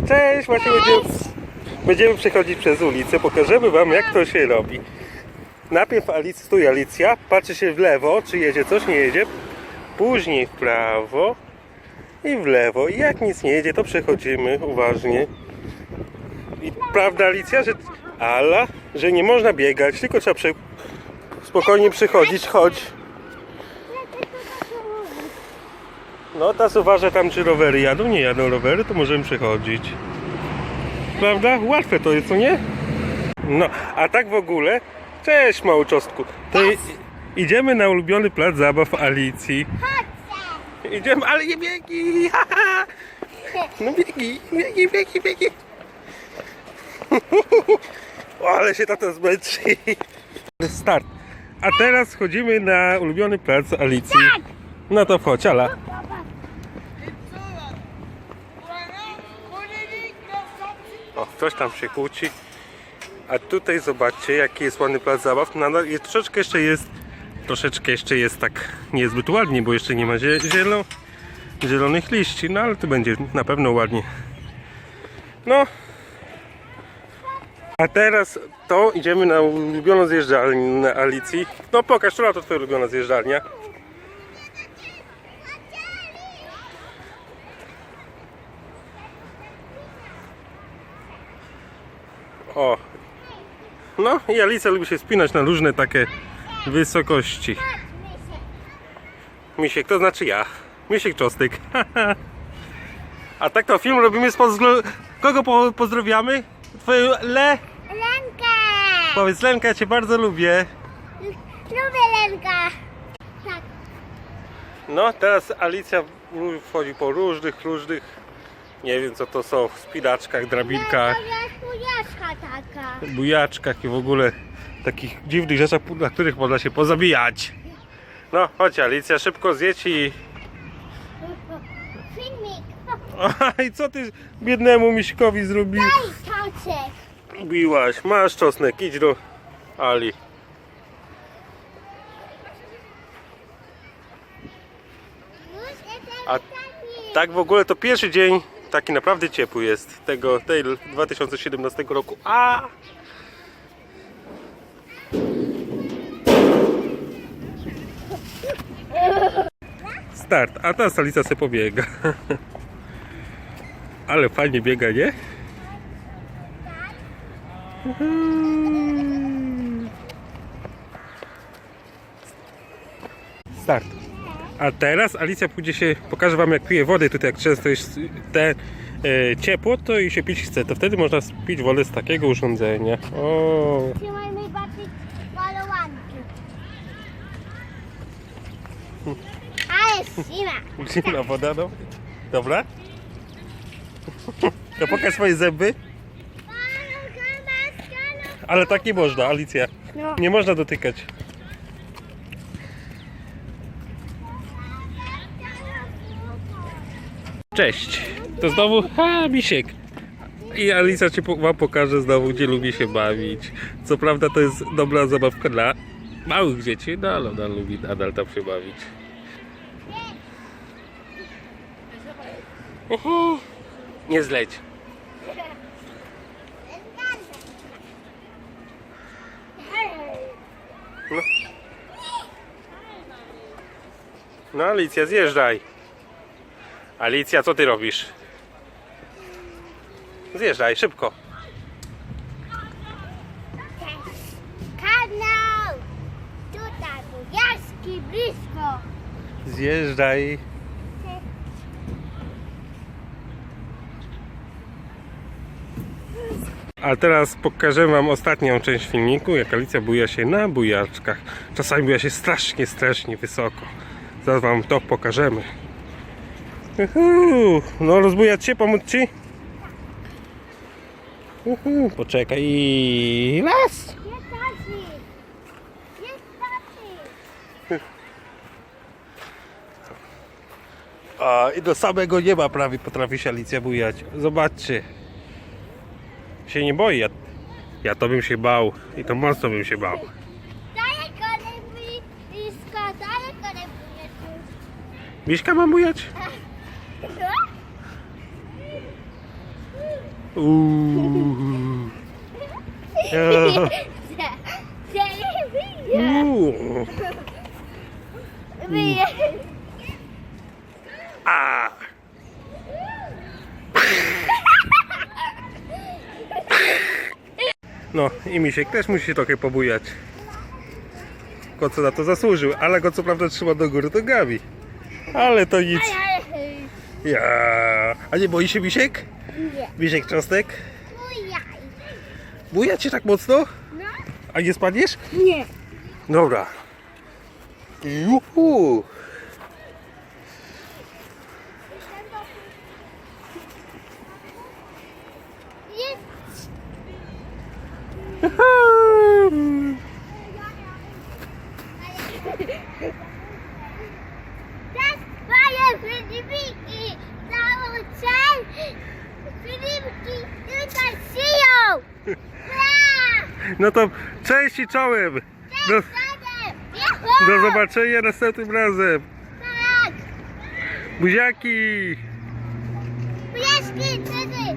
Cześć, właśnie będziemy, będziemy przechodzić przez ulicę. Pokażemy wam jak to się robi. Najpierw Alicja, stój Alicja, patrzy się w lewo, czy jedzie coś, nie jedzie. Później w prawo i w lewo. I jak nic nie jedzie, to przechodzimy uważnie. I prawda Alicja, że Ala, że nie można biegać, tylko trzeba spokojnie przychodzić, chodź. No teraz uważa tam czy rowery jadą, nie jadą rowery, to możemy przechodzić. Prawda? Łatwe to jest, co nie? No, a tak w ogóle, cześć małczostku. To i, idziemy na ulubiony plac zabaw Alicji. Idziemy, ale nie biegi! ha, ha. No biegi, biegi, biegi, biegi. O, ale się tata zmęczy. Start. A teraz chodzimy na ulubiony plac Alicji. No to wchodź, Ala. O, ktoś tam się kłóci. A tutaj zobaczcie, jaki jest ładny plac zabaw. Nadal jest, troszeczkę jeszcze jest, troszeczkę jeszcze jest tak niezbyt ładnie, bo jeszcze nie ma zie, zielo, zielonych liści, no ale to będzie na pewno ładnie. No. A teraz to idziemy na ulubioną zjeżdżalnię Alicji. No pokaż, która to twoja ulubiona zjeżdżalnia? O. No i Alicja lubi się spinać na różne takie wysokości. Misiek, to znaczy ja. Misiek Czostek. A tak to film robimy z pozdro... Kogo po pozdrawiamy? Twoją Le? Lenka! Powiedz Lenka, ja Cię bardzo lubię. Lubię Lenka! Tak. No, teraz Alicja wchodzi po różnych, różnych, nie wiem co to są, spinaczkach, drabinkach, To jest bujaczka taka. bujaczkach i w ogóle takich dziwnych rzeczach, na których można się pozabijać. No, chodź Alicja, szybko zjedź i... Filmik. I co ty biednemu miśkowi? Daj soczek. Biłaś, masz czosnek, idź do Ali. Już jestem A. Tak w ogóle to pierwszy dzień taki naprawdę ciepły jest tego tej 2017 roku. A! Start, a ta stolica se pobiega. Ale fajnie biega, nie? Start. A teraz Alicja pójdzie się, pokaże wam jak pije wodę, tutaj jak często jest te e, ciepło, to i się pić chce, to wtedy można pić wodę z takiego urządzenia. O, Trzymaj mi bardziej balowanki. Ale zima. zimna woda, no. Dobra? To pokaż swoje zęby. Ale tak nie można, Alicja. No. Nie można dotykać. Cześć. To znowu, ha, misiek. I Alicja ci po- wam pokaże znowu, gdzie lubi się bawić. Co prawda to jest dobra zabawka dla małych dzieci, no ale ona lubi nadal tam się bawić. Nie zleć. No Alicja, zjeżdżaj. Alicja, co ty robisz? Zjeżdżaj, szybko. Kanał. Tutaj bujaczki blisko. Zjeżdżaj. A teraz pokażę wam ostatnią część filmiku, jak Alicja buja się na bujaczkach. Czasami buja się strasznie, strasznie wysoko. Zaraz wam to pokażemy. Uhu, no rozbujać się, pomóc ci? Uhu, poczekaj i tacy. A, I do samego nieba prawie potrafi się Alicja bujać. Zobaczcie. Się nie boi. Ja, ja to bym się bał. I to mocno bym się bał. Miśka mam bujać? Uuu. Ja. No i Misiek też musi się trochę pobujać. Kot co na to zasłużył, ale go co prawda trzyma do góry nogami. Ale to nic. Ja. A nie boi się Misiek? Nie. Misiek Cząstek? Bujaj. Buja cię tak mocno? No. A nie spadniesz? Nie. Dobra. Juhu. Jest. Teraz moje Filipiki nauczę. Filipiki tutaj żyją. No to cześć i czołem. Do, do zobaczenia następnym razem. Tak. Buziaki. Buziaczki, wtedy.